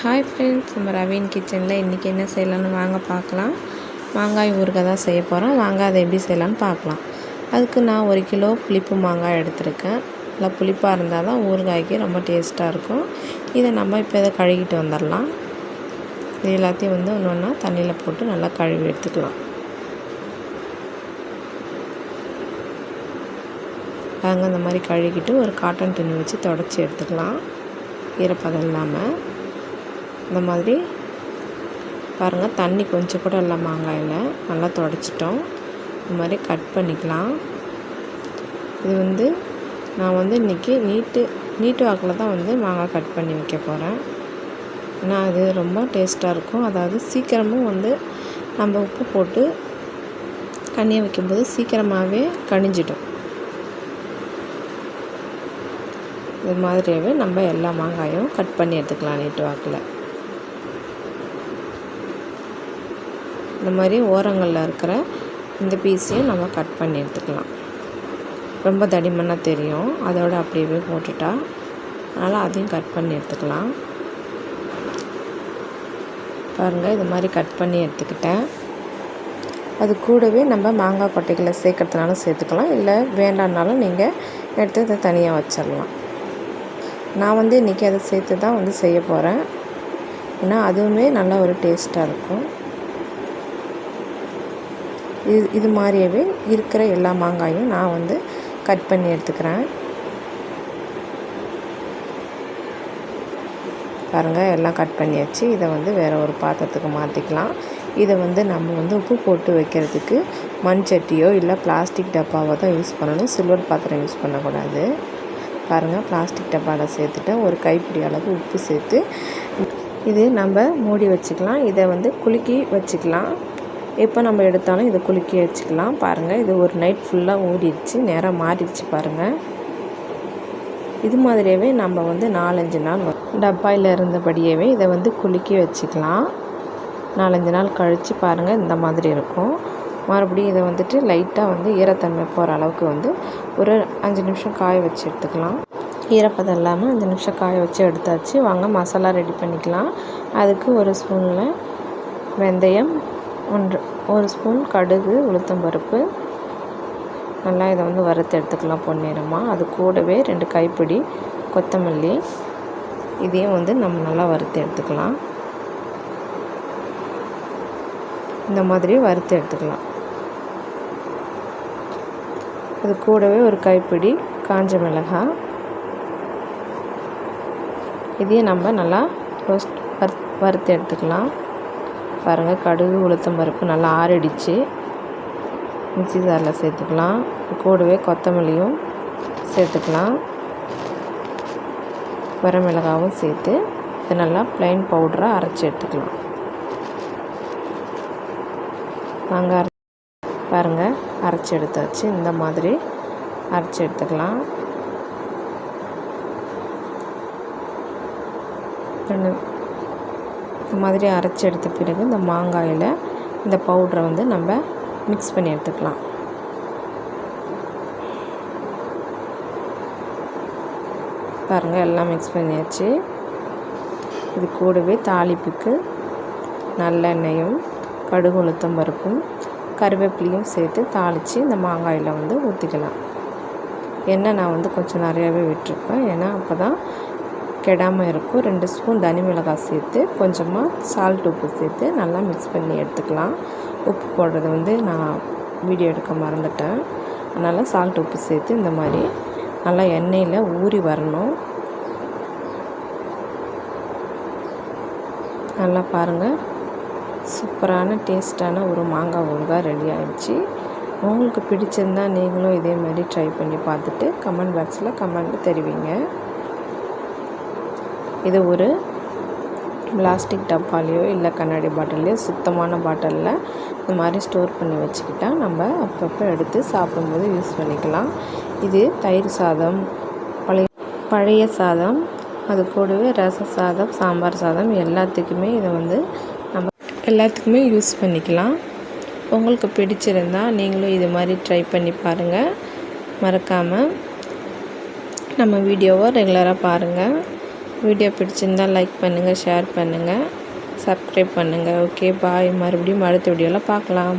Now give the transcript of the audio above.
Hi friends நம்ம ravine கிச்சனில் இன்றைக்கி என்ன செய்யலாம்னு வாங்க பார்க்கலாம். மாங்காய் ஊறுகாய் தான் செய்ய போகிறோம் வாங்க அதை எப்படி செய்யலாம்னு பார்க்கலாம். அதுக்கு நான் ஒரு கிலோ புளிப்பு மாங்காய் எடுத்திருக்கேன். நல்லா புளிப்பாக இருந்தால் தான் ஊறுகாய்க்கு ரொம்ப டேஸ்ட்டாக இருக்கும். இதை நம்ம இப்போ இதை கழுகிட்டு வந்துடலாம். இது எல்லாத்தையும் வந்து ஒன்று ஒன்றா தண்ணியில் போட்டு நல்லா கழுவி எடுத்துக்கலாம். பாருங்க இந்த மாதிரி கழுகிட்டு ஒரு காட்டன் துணி வச்சு தொடச்சி எடுத்துக்கலாம். ஈரப்பதம் இல்லாமல் இந்த மாதிரி பாருங்கள் தண்ணி கொஞ்சம் கூட இல்லை மாங்காயில். நல்லா தொடச்சிட்டோம். இந்த மாதிரி கட் பண்ணிக்கலாம். இது வந்து நான் வந்து இன்றைக்கி நீட்டு நீட்டு வாக்கில் தான் வந்து மாங்காய் கட் பண்ணி வைக்க போகிறேன் ஏன்னா அது ரொம்ப டேஸ்ட்டாக இருக்கும். அதாவது சீக்கிரமும் வந்து நம்ம உப்பு போட்டு கண்ணியை வைக்கும்போது சீக்கிரமாகவே கணிஞ்சிடும் இது மாதிரியாகவே நம்ம எல்லா மாங்காயும் கட் பண்ணி எடுத்துக்கலாம் நீட்டு வாக்கில். இந்த மாதிரி ஓரங்களில் இருக்கிற இந்த பீஸையும் நம்ம கட் பண்ணி எடுத்துக்கலாம். ரொம்ப தடிமனாக தெரியும். அதோட அப்படியே போட்டுட்டா அதனால் அதையும் கட் பண்ணி எடுத்துக்கலாம். பாருங்கள் இது மாதிரி கட் பண்ணி எடுத்துக்கிட்டேன். அது கூடவே நம்ம மாங்காய் கொட்டைகளை சேர்க்கறதுனாலும் சேர்த்துக்கலாம். இல்லை வேண்டாம்னாலும் நீங்கள் எடுத்து இதை தனியாக வச்சிடலாம். நான் வந்து இன்றைக்கி அதை சேர்த்து தான் வந்து செய்ய போகிறேன் ஏன்னா அதுவுமே நல்லா ஒரு டேஸ்ட்டாக இருக்கும். இது இது மாதிரியாவே இருக்கிற எல்லா மாங்காயும் நான் வந்து கட் பண்ணி எடுத்துக்கிறேன். பாருங்கள் எல்லாம் கட் பண்ணியாச்சு. இதை வந்து வேறு ஒரு பாத்திரத்துக்கு மாற்றிக்கலாம் இதை வந்து நம்ம வந்து உப்பு போட்டு வைக்கிறதுக்கு மண் சட்டியோ இல்லை பிளாஸ்டிக் டப்பாவோ தான் யூஸ் பண்ணணும். சில்வர் பாத்திரம் யூஸ் பண்ணக்கூடாது. பாருங்கள் பிளாஸ்டிக் டப்பாவில் சேர்த்துட்டு ஒரு கைப்பிடி அளவு உப்பு சேர்த்து இது நம்ம மூடி வச்சுக்கலாம். இதை வந்து குலுக்கி வச்சுக்கலாம். எப்போ நம்ம எடுத்தாலும் இதை குலுக்கி வச்சுக்கலாம். பாருங்கள் இது ஒரு நைட் ஃபுல்லாக ஊறிடுச்சு நேரம் மாறிடுச்சு பாருங்கள் இது மாதிரியவே நம்ம வந்து நாலஞ்சு நாள் டப்பாயில் இருந்தபடியவே இதை வந்து குலுக்கி வச்சுக்கலாம். நாலஞ்சு நாள் கழித்து பாருங்கள் இந்த மாதிரி இருக்கும். மறுபடியும் இதை வந்துட்டு லைட்டாக வந்து ஈரத்தன்மை போகிற அளவுக்கு வந்து ஒரு அஞ்சு நிமிஷம் காய வச்சு எடுத்துக்கலாம். ஈரப்பதம் இல்லாமல் அஞ்சு நிமிஷம் காய வச்சு எடுத்தாச்சு. வாங்க மசாலா ரெடி பண்ணிக்கலாம். அதுக்கு ஒரு ஸ்பூனில் வெந்தயம் ஒன்று ஒரு ஸ்பூன் கடுகு உளுத்தம்பருப்பு நல்லா இதை வந்து வறுத்து எடுத்துக்கலாம் பொன்னிறமாக அது கூடவே ரெண்டு கைப்பிடி கொத்தமல்லி. இதையும் வந்து நம்ம நல்லா வறுத்து எடுத்துக்கலாம். இந்த மாதிரி வறுத்து எடுத்துக்கலாம். அது கூடவே ஒரு கைப்பிடி காஞ்ச மிளகாய் இதையும் நம்ம நல்லா ரோஸ்ட் வறுத்து எடுத்துக்கலாம். பாருங்கள் கடுகு உளுத்தம் பருப்பு நல்லா ஆறிடுச்சு. மிக்சி ஜாரில் சேர்த்துக்கலாம். கூடவே கொத்தமல்லியும் சேர்த்துக்கலாம். வரமிளகாவும் சேர்த்து இதை நல்லா ப்ளைன் பவுடராக அரைச்சி எடுத்துக்கலாம். நாங்கள் பாருங்கள் அரைச்சி எடுத்தாச்சு. இந்த மாதிரி அரைச்சி எடுத்துக்கலாம். இந்த மாதிரி அரைச்சி எடுத்த பிறகு இந்த மாங்காயில் இந்த பவுட்ரை வந்து நம்ம மிக்ஸ் பண்ணி எடுத்துக்கலாம். பாருங்கள் எல்லாம் மிக்ஸ் பண்ணியாச்சு. இது கூடவே தாளிப்புக்கு நல்லெண்ணெயும் கடுகு உளுத்தம் பருப்பும் கருவேப்பிலையும் சேர்த்து தாளித்து இந்த மாங்காயில் வந்து ஊற்றிக்கலாம் எண்ணெய் நான் வந்து கொஞ்சம் நிறையாவே விட்டுருப்பேன். ஏன்னா அப்போ தான் கெடாமல் இருக்கும். ரெண்டு ஸ்பூன் தனி மிளகாய் சேர்த்து கொஞ்சமாக சால்ட் உப்பு சேர்த்து நல்லா மிக்ஸ் பண்ணி எடுத்துக்கலாம். உப்பு போடுறது வந்து நான் வீடியோ எடுக்க மறந்துட்டேன். அதனால் சால்ட் உப்பு சேர்த்து இந்த மாதிரி நல்லா எண்ணெயில் ஊறி வரணும். நல்லா பாருங்கள் சூப்பரான டேஸ்ட்டான ஒரு மாங்காய் ஊறுகாய் ரெடி ஆகிடுச்சு உங்களுக்கு பிடிச்சிருந்தால் நீங்களும் இதே மாதிரி ட்ரை பண்ணி பார்த்துட்டு கமெண்ட் பாக்ஸில் கமெண்ட் தெரிவிங்க. இது ஒரு பிளாஸ்டிக் டப்பாலேயோ இல்லை கண்ணாடி பாட்டிலையோ சுத்தமான பாட்டிலில் இந்த மாதிரி ஸ்டோர் பண்ணி வச்சுக்கிட்டா நம்ம அப்பப்போ எடுத்து சாப்பிடும்போது யூஸ் பண்ணிக்கலாம். இது தயிர் சாதம் பழைய பழைய சாதம் அது கூடவே ரச சாதம் சாம்பார் சாதம் எல்லாத்துக்குமே இதை வந்து நம்ம எல்லாத்துக்குமே யூஸ் பண்ணிக்கலாம். உங்களுக்கு பிடிச்சிருந்தால் நீங்களும் இது மாதிரி ட்ரை பண்ணி பாருங்கள் மறக்காமல் நம்ம வீடியோவை ரெகுலராக பாருங்கள் வீடியோ பிடிச்சிருந்தால் லைக் பண்ணுங்கள் ஷேர் பண்ணுங்கள் சப்ஸ்கிரைப் பண்ணுங்கள் ஓகே பாய் மறுபடியும் அடுத்த வீடியோவில் பார்க்கலாம்.